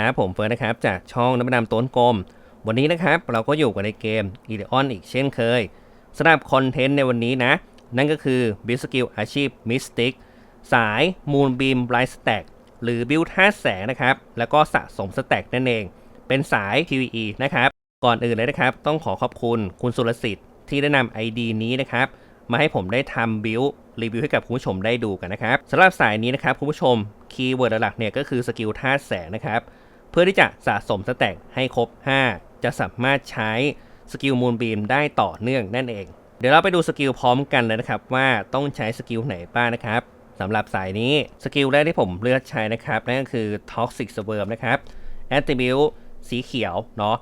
ครับผมเฟิร์สนะครับจากช่องน้ำดำต้นกลม วันนี้นะครับเราก็อยู่กันในเกม e d e o n อีกเช่นเคยสำหรับคอนเทนต์ในวันนี้นะ นั่นก็คือ Build Skill อาชีพ Mystic สาย Moonbeam Bright Stack หรือ Build ท่าแสงนะครับ แล้วก็สะสมสแต็กนั่นเอง เป็นสาย PVE นะครับ ก่อนอื่นเลยนะครับ ต้องขอขอบคุณคุณสุรสิทธิ์ที่ได้นำ ID นี้นะครับ มาให้ผมได้ทำบิลรีวิวให้กับคุณผู้ชมได้ดูกันนะครับสำหรับสายนี้นะครับคุณผู้ชมคีย์เวิร์ดหลักเนี่ยก็คือสกิลธาตุแสงนะครับ เพื่อที่จะสะสมสแต็กให้ครบ 5 จะสามารถใช้สกิลมูนบีมได้ต่อเนื่องนั่นเอง เดี๋ยวเราไปดูสกิลพร้อมกันเลยนะครับ ว่าต้องใช้สกิลไหนบ้างนะครับสำหรับสายนี้สกิลแรกที่ผมเลือกใช้นะครับ นั่นก็คือ Toxic Swarm นะครับ Attribute สีเขียวเนาะ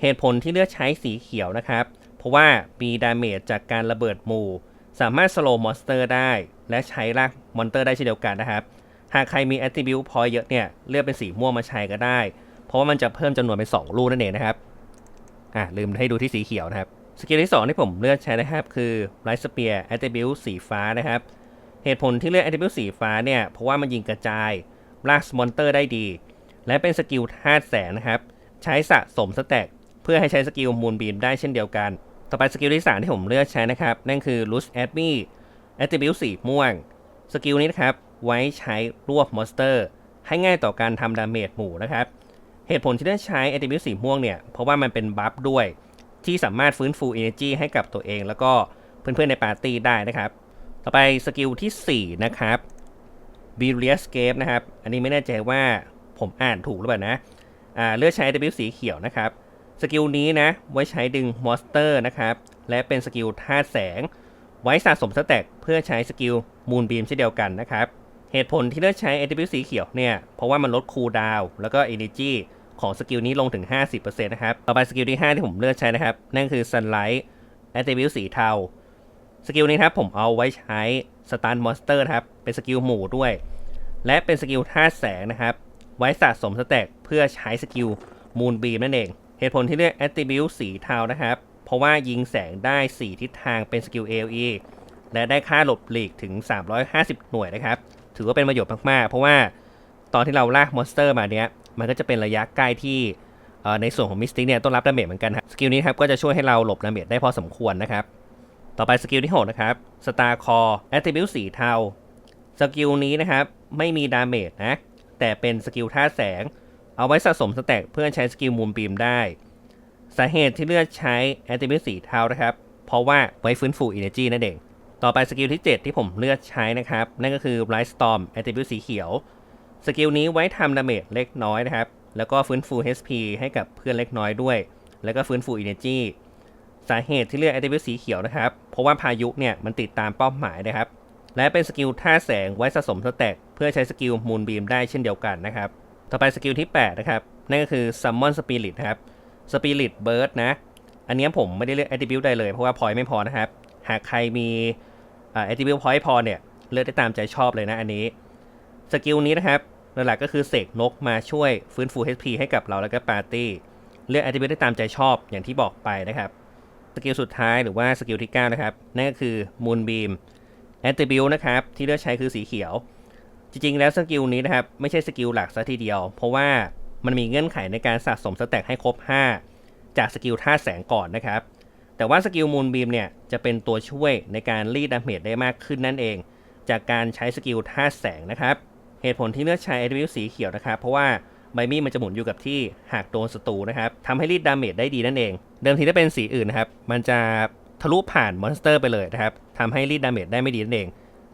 เหตุผลที่เลือกใช้สีเขียวนะครับ เพราะว่ามีดาเมจจากการระเบิดหมู่ สามารถสโลมอนสเตอร์ได้ และใช้ลากมอนเตอร์ได้เช่นเดียวกันนะครับ หากใครมี Attribute พอเยอะเนี่ยเลือกเป็นสีม่วงมาใช้ก็ได้ ราะว่ามันจะเพิ่มจำนวนเป็น2ลูกนั่นเองนะครับ อะลืมให้ดูที่สีเขียวนะครับ สกิลที่ 2 ที่ผมเลือกใช้นะครับคือ Light Spear Attribute สีฟ้านะครับ เหตุผลที่เลือก Attribute สีฟ้าเนี่ย เพราะว่ามันยิงกระจายลากมอนเตอร์ได้ดี และเป็นสกิลธาตุแสงนะครับ ใช้สะสมสแต็กเพื่อให้ใช้สกิลมูนบีมได้เช่นเดียวกัน ต่อไปสกิลที่3ที่ผมเลือกใช้นะครับ นั่นคือ l o s e a d m e Attribute สีม่วง สกิลนี้นะครับไว้ใช้รวบมอนสเตอร์ ให้ง่ายต่อการทำดาเมจหมู่นะครับ เหตุผลที่เลือกใช้ Attribute สีม่วงเนี่ย เพราะว่ามันเป็นบัฟด้วย ที่สามารถฟื้นฟู Energy ให้กับตัวเอง แล้วก็เพื่อนๆในปาร์ตี้ได้นะครับ ต่อไปสกิลที่ 4 นะครับ b r i u s c a p e นะครับ อันนี้ไม่แน่ใจว่าผมอ่านถูกหรือเปล่านะอ่าเลือกใช้ Attribute สีเขียวนะครับ สกิลนี้นะ ไว้ใช้ดึงมอนสเตอร์นะครับ และเป็นสกิลธาตุแสง ไว้สะสมสแต็กเพื่อใช้สกิลมูนบีมเช่นเดียวกันนะครับ เหตุผลที่เลือกใช้ Attribute สีเขียวเนี่ย เพราะว่ามันลดคูลดาวแล้วก็ Energy ของสกิลนี้ลงถึง 50%นะครับ ต่อไปสกิลที่ 5 ที่ผมเลือกใช้นะครับ นั่นคือ Sunlight Attribute สีเทา สกิลนี้ครับผมเอาไว้ใช้สตันมอนสเตอร์ครับ เป็นสกิลหมู่ด้วย และเป็นสกิลธาแสงนะครับ ไว้สะสมสแต็กเพื่อใช้สกิลมูนบีมนั่นเอง เหตุผลที่เลือก Attribute สีเทานะครับ เพราะว่ายิงแสงได้ 4 ทิศทางเป็นสกิล AOE และได้ค่าหลบหลีกถึง 350 หน่วยนะครับ ถือว่าเป็นประโยชน์มากๆ เพราะว่าตอนที่เราลากมอนสเตอร์มาเนี้ย มันก็จะเป็นระยะใกล้ที่ในส่วนของมิสติกเนี่ยต้องรับดาเมจเหมือนกันครับสกิลนี้ครับก็จะช่วยให้เราหลบดาเมจได้พอสมควรนะครับ ต่อไปสกิลที่ 6 นะครับ Star Core Attribute สีเทาสกิลนี้นะครับ ไม่มีดาเมจนะ แต่เป็นสกิลท่าแสง เอาไว้สะสมสแต็กเพื่อใช้สกิลมูลบีมได้ สาเหตุที่เลือกใช้ Attribute สีเทานะครับ เพราะว่าไว้ฟื้นฟู Energy นั่นเอง ต่อไปสกิลที่ 7 ที่ผมเลือกใช้นะครับ นั่นก็คือ Bright Storm Attribute สีเขียว สกิลนี้ไว้ทำดาเมจเล็กน้อยนะครับ แล้วก็ฟื้นฟู HP ให้กับเพื่อนเล็กน้อยด้วย แล้วก็ฟื้นฟู Energy สาเหตุที่เลือก Attribute สีเขียวนะครับ เพราะว่าพายุเนี่ยมันติดตามเป้าหมายนะครับ และเป็นสกิลท่าแสงไว้สะสมสแต็กเพื่อใช้สกิลมูนบีมได้เช่นเดียวกันนะครับ ต่อไปสกิลที่ 8 นะครับ นั่นก็คือ Summon Spirit นะครับ Spirit Burst นะ อันนี้ผมไม่ได้เลือก Attribute ได้เลยเพราะว่าพอยไม่พอนะครับ หากใครมีอ่า Attribute Point พอเนี่ย เลือกได้ตามใจชอบเลยนะอันนี้ สกิลนี้นะครับหลักๆก็คือเสกนกมาช่วยฟื้นฟู HP ให้กับเราแล้วก็ปาร์ตี้ เลือก Attribute ได้ตามใจชอบอย่างที่บอกไปนะครับ สกิลสุดท้ายหรือว่าสกิลที่ 9 นะครับ นั่นก็คือ Moonbeam Attribute นะครับ ที่เลือกใช้คือสีเขียว จริงๆ แล้วสกิลนี้นะครับ ไม่ใช่สกิลหลักซะทีเดียว เพราะว่ามันมีเงื่อนไขในการสะสมสแต็กให้ครบ 5 จากสกิลท่าแสงก่อนนะครับ แต่ว่าสกิลมูนบีมเนี่ยจะเป็นตัวช่วยในการรีดดาเมจได้มากขึ้นนั่นเอง จากการใช้สกิลท่าแสงนะครับ เหตุผลที่เลือกใช้ Attribute สีเขียวนะครับ เพราะว่าใบมีดมันจะหมุนอยู่กับที่หากโดนศัตรูนะครับทำให้รีดดาเมจได้ดีนั่นเอง เดิมทีถ้าเป็นสีอื่นนะครับ มันจะทะลุผ่านมอนสเตอร์ไปเลยนะครับทำให้รีดดาเมจได้ไม่ดีนั่นเอง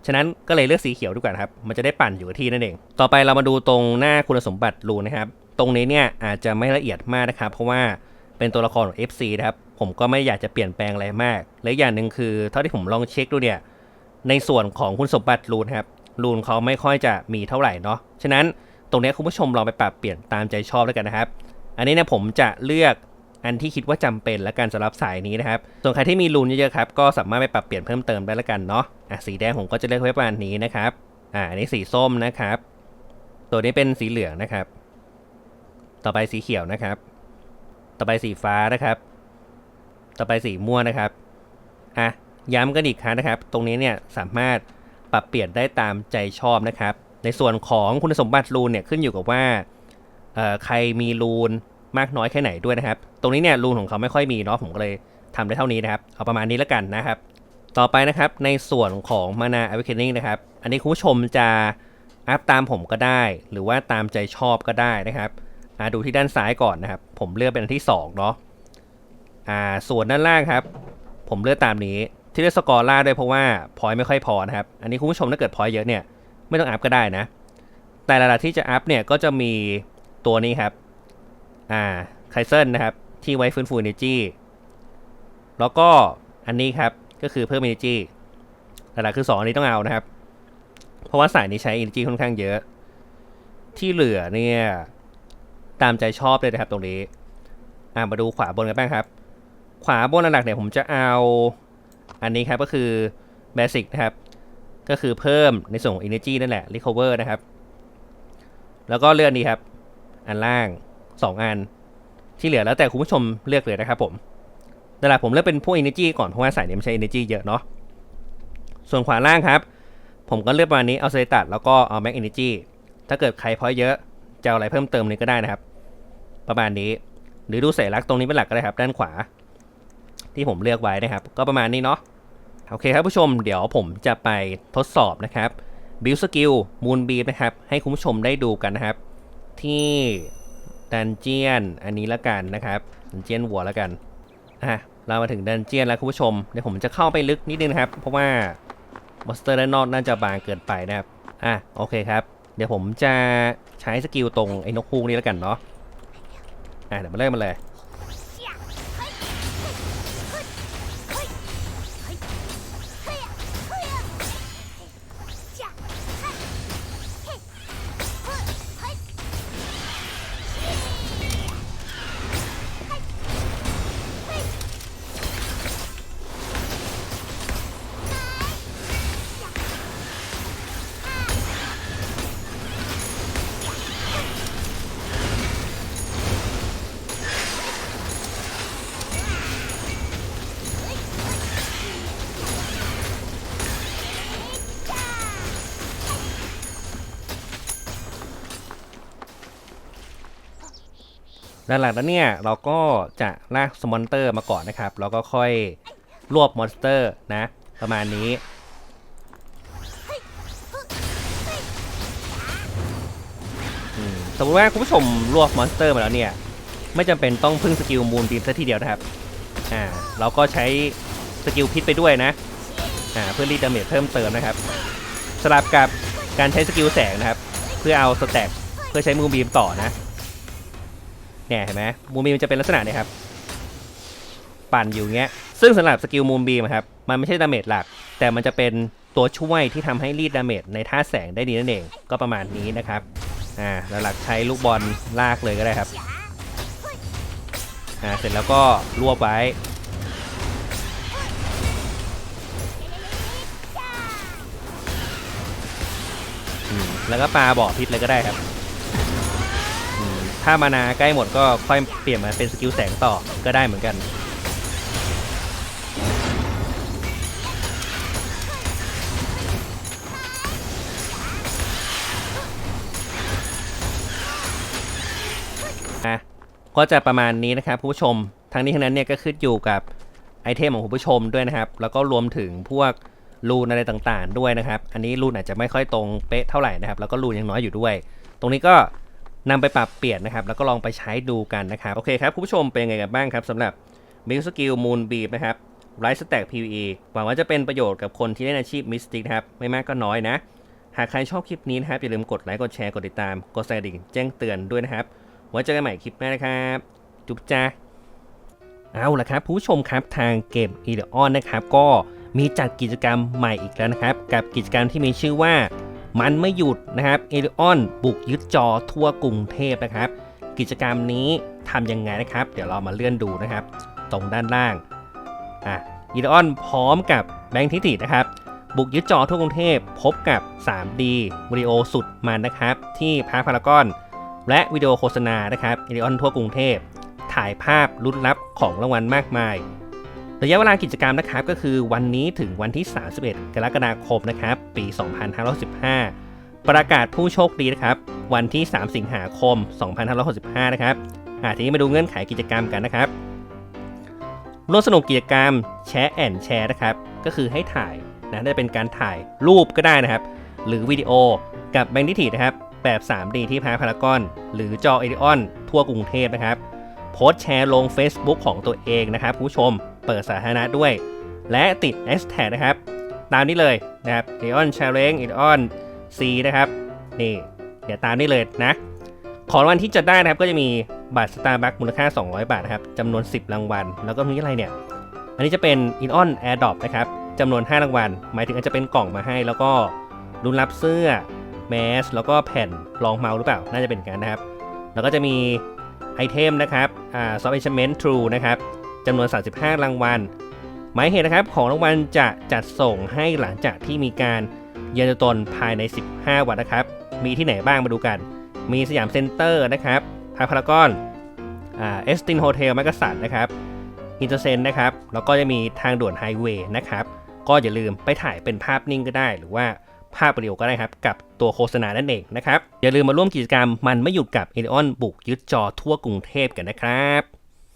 ฉะนั้นก็เลยเลือกสีเขียวดีกว่าครับ มันจะได้ปั่นอยู่กับที่นั่นเอง ต่อไปเรามาดูตรงหน้าคุณสมบัติรูนะครับ ตรงนี้เนี่ยอาจจะไม่ละเอียดมากนะครับ เพราะว่าเป็นตัวละครของ FC นะครับ ผมก็ไม่อยากจะเปลี่ยนแปลงอะไรมาก และอย่างหนึ่งคือ เท่าที่ผมลองเช็คดูเนี่ย ในส่วนของคุณสมบัติรูนครับรูนเขาไม่ค่อยจะมีเท่าไหร่เนาะ ฉะนั้นตรงนี้คุณผู้ชมลองไปปรับเปลี่ยนตามใจชอบแล้วกันนะครับ อันนี้เนี่ยผมจะเลือกอันที่คิดว่าจำเป็นและการสำหรับสายนี้นะครับ ส่วนใครที่มีรูนเยอะๆครับก็สามารถไปปรับเปลี่ยนเพิ่มเติมได้แล้วกันเนาะ อะสีแดงผมก็จะเลือกไว้ประมาณนี้นะครับ อ่าอันนี้สีส้มนะครับ ตัวนี้เป็นสีเหลืองนะครับ ต่อไปสีเขียวนะครับ ต่อไปสีฟ้านะครับ ต่อไปสีม่วงนะครับอะย้ำกันอีกครั้งนะครับ ตรงนี้เนี่ยสามารถปรับเปลี่ยนได้ตามใจชอบนะครับ ในส่วนของคุณสมบัติรูนเนี่ยขึ้นอยู่กับว่าเอ่อใครมีรูนมากน้อยแค่ไหนด้วยนะครับ ตรงนี้เนี่ยรูนของเขาไม่ค่อยมีเนาะผมก็เลยทำได้เท่านี้นะครับ เอาประมาณนี้แล้วกันนะครับ ต่อไปนะครับในส่วนของมานาอ w ว k e n i n g นะครับ อันนี้คุณผู้ชมจะอัพตามผมก็ได้ หรือว่าตามใจชอบก็ได้นะครับอ่าดูที่ด้านซ้ายก่อนนะครับ ผมเลือกเป็นอันที่สองเนาะ อ่าส่วนด้านล่างครับ ผมเลือกตามนี้ที่เลือกสกอร์ล่าด้วยเพราะว่าพอยไม่ค่อยพอนะครับ อันนี้คุณผู้ชมถ้าเกิดพอยเยอะเนี่ยไม่ต้องอัพก็ได้นะ แต่หลักที่จะอัพเนี่ยก็จะมีตัวนี้ครับอ่าไคเซนนะครับที่ไว้ฟื้นฟู energy แล้วก็อันนี้ครับก็คือเพิ่ม energy หลักๆคือ2อันนี้ต้องเอานะครับ เพราะว่าสายนี้ใช้ energy ค่อนข้างเยอะ ที่เหลือเนี่ยตามใจชอบเลยนะครับตรงนี้อ่ามาดูขวาบนกันบ้างครับ ขวาบนหลักเนี่ยผมจะเอาอันนี้ครับก็คือ basic นะครับ ก็คือเพิ่มในส่วนของ energy นั่นแหละ recover นะครับ แล้วก็เลือกนี้ครับ อันล่าง 2 อัน ที่เหลือแล้วแต่คุณผู้ชมเลือกเลยนะครับผมแต่ละผมเลือกเป็นพวก energy ก่อนเพราะว่าสายนี้มันใช้ energy เยอะเนาะส่วนขวาล่างครับ ผมก็เลือกประมาณนี้เอาเซตัดแล้วก็เอา max energy ถ้าเกิดใครพอเยอะจะเอาอะไรเพิ่มเติมนี้ก็ได้นะครับ ประมาณนี้ หรือดูสัญลักษณ์ตรงนี้เป็นหลักก็ได้ครับ ด้านขวา ที่ผมเลือกไว้นะครับ ก็ประมาณนี้เนาะโอเคครับผู้ชมเดี๋ยวผมจะไปทดสอบนะครับ build skill moon beam นะครับ ให้คุณผู้ชมได้ดูกันนะครับ ที่ดันเจียนอันนี้ละกันนะครับดันเจียนวัวละกันอะเรามาถึงดันเจียนแล้วคุณผู้ชมเดี๋ยวผมจะเข้าไปลึกนิดนึงนะครับ เพราะว่ามอนสเตอร์ด้านนอกน่าจะบางเกินไปนะครับอะโอเคครับ เดี๋ยวผมจะใช้สกิลตรงไอ้นกฮูกนี้แล้วกันเนาะอะเดี๋ยวมาเริ่มมาเลย ด้านหลังนั้นเนี่ยเราก็จะลากสมอนเตอร์มาก่อนนะครับ แล้วก็ค่อยรวบมอนสเตอร์นะ ประมาณนี้ สมมติว่าคุณผู้ชมรวบมอนสเตอร์มาแล้วเนี่ย ไม่จำเป็นต้องพึ่งสกิลมูนบีมซะทีเดียวนะครับ อ่า เราก็ใช้สกิลพิษไปด้วยนะ อ่า เพื่อรีดดาเมจเพิ่มเติมนะครับ สลับกับการใช้สกิลแสงนะครับ เพื่อเอาสแต็กเพื่อใช้มูนบีมต่อนะ เนี่ยเห็นไหมมูนบีมจะเป็นลักษณะเนี้ครับ ปั่นอยู่เงี้ย ซึ่งสำหรับสกิลมูนบีมครับ มันไม่ใช่ดาเมจหลัก แต่มันจะเป็นตัวช่วยที่ทำให้รีดดาเมจในท่าแสงได้ดีนั่นเอง ก็ประมาณนี้นะครับ อ่าหลักใช้ลูกบอลลากเลยก็ได้ครับ อ่า เสร็จแล้วก็รวบไว้แล้วก็ปลาบ่อพิษเลยก็ได้ครับ ถ้ามานาใกล้หมดก็ค่อยเปลี่ยนมาเป็นสกิลแสงต่อก็ได้เหมือนกันอะก็จะประมาณนี้นะครับผู้ชม ทั้งนี้ทั้งนั้นเนี่ยก็ขึ้นอยู่กับไอเทมของผู้ชมด้วยนะครับ แล้วก็รวมถึงพวกรูนอะไรต่างๆ ด้วยนะครับ อันนี้รูนอาจจะไม่ค่อยตรงเป๊ะเท่าไหร่นะครับ แล้วก็รูนยังน้อยอยู่ด้วย ตรงนี้ก็ นำไปปรับเปลี่ยนนะครับ แล้วก็ลองไปใช้ดูกันนะครับ โอเคครับ คุณผู้ชมเป็นยังไงกันบ้างครับสำหรับ m i l Skill Moon Beam นะครับ Right Stack PVE หวังว่าจะเป็นประโยชน์กับคนที่เล่นอาชีพ Mystic นะครับ ไม่มากก็น้อยนะ หากใครชอบคลิปนี้นะครับ อย่าลืมกดไลค์กดแชร์กดติดตาม กดสั่นกระดิ่งแจ้งเตือนด้วยนะครับ ไว้เจอกันใหม่คลิปหน้านะครับ จุ๊บจ้าเอาละครับ ผู้ชมครับทางเกม e ีเดออนนะครับ ก็มีจัดกิจกรรมใหม่อีกแล้วนะครับ กับกิจกรรมที่มีชื่อว่า มันไม่หยุดนะครับเอเดออนบุกยึดจอทั่วกรุงเทพนะครับ กิจกรรมนี้ทำยังไงนะครับ เดี๋ยวเรามาเลื่อนดูนะครับ ตรงด้านล่างอะอีเดออนพร้อมกับแบงค์ทิตินะครับ บุกยึดจอทั่วกรุงเทพพบกับ 3D วิดีโอสุดมันนะครับ ที่พาร์คพารากอน และวิดีโอโฆษณานะครับอีเดออนทั่วกรุงเทพถ่ายภาพลุ้นลับของรางวัลมากมาย ระยะเวลากิจกรรมนะครับก็คือวันนี้ถึงวันที่ 31 กรกฎาคมนะครับ ปี 2515 ประกาศผู้โชคดีนะครับ วันที่ 3 สิงหาคม 2565 นะครับอาทีนี้มาดูเงื่อนไขกิจกรรมกันนะครับร่วมสนุกกิจกรรมแชร์แอนแชร์นะครับ ก็คือให้ถ่ายนะได้เป็นการถ่ายรูปก็ได้นะครับ หรือวิดีโอกับแบงค์ทิถีนะครับ แบบ 3D ที่พาพารากอน หรือจอเอ d ิออนทั่วกรุงเทพนะครับ โพสต์แชร์ลง Facebook ของตัวเองนะครับผู้ชม เปิดสาธารณะด้วย และติด h แท็นะครับ ตามนี้เลยนะครับ e d ออน Challenge e d ออน C นะครับ นี่ เดี๋ยวตามนี้เลยนะ ของรางวัลที่จะได้นะครับก็จะมีบัตร Starbucks มูลค่า 200 บาทนะครับจำนวน 10 รางวัล แล้วก็มีอะไรเนี่ย อันนี้จะเป็น i n o n AirDrop นะครับจำนวน 5 รางวัล หมายถึงอาจจะเป็นกล่องมาให้ แล้วก็รุนรับเสื้อแมสแล้วก็แผ่นรองเมาส์หรือเปล่า น่าจะเป็นอย่างนั้นนะครับ แล้วก็จะมีไอเทมนะครับ อ่า Soft Enchantment True นะครับ จำนวน 35 รางวัล หมายเหตุนะครับของรางวัลจะจัดส่งให้หลังจากที่มีการยืนยันตนภายใน 15 วันนะครับ มีที่ไหนบ้างมาดูกัน มีสยามเซ็นเตอร์นะครับพาพารากอนอ่าเอสตินโฮเทลมักกะสันนะครับอินเตอร์เซนนะครับ แล้วก็จะมีทางด่วนไฮเวย์นะครับ ก็อย่าลืมไปถ่ายเป็นภาพนิ่งก็ได้ หรือว่าภาพวิดีโอก็ได้ครับ กับตัวโฆษณานั่นเองนะครับ อย่าลืมมาร่วมกิจกรรมมันไม่หยุดกับเอ d ิออนบุกยึดจอทั่วกรุงเทพกันนะครับ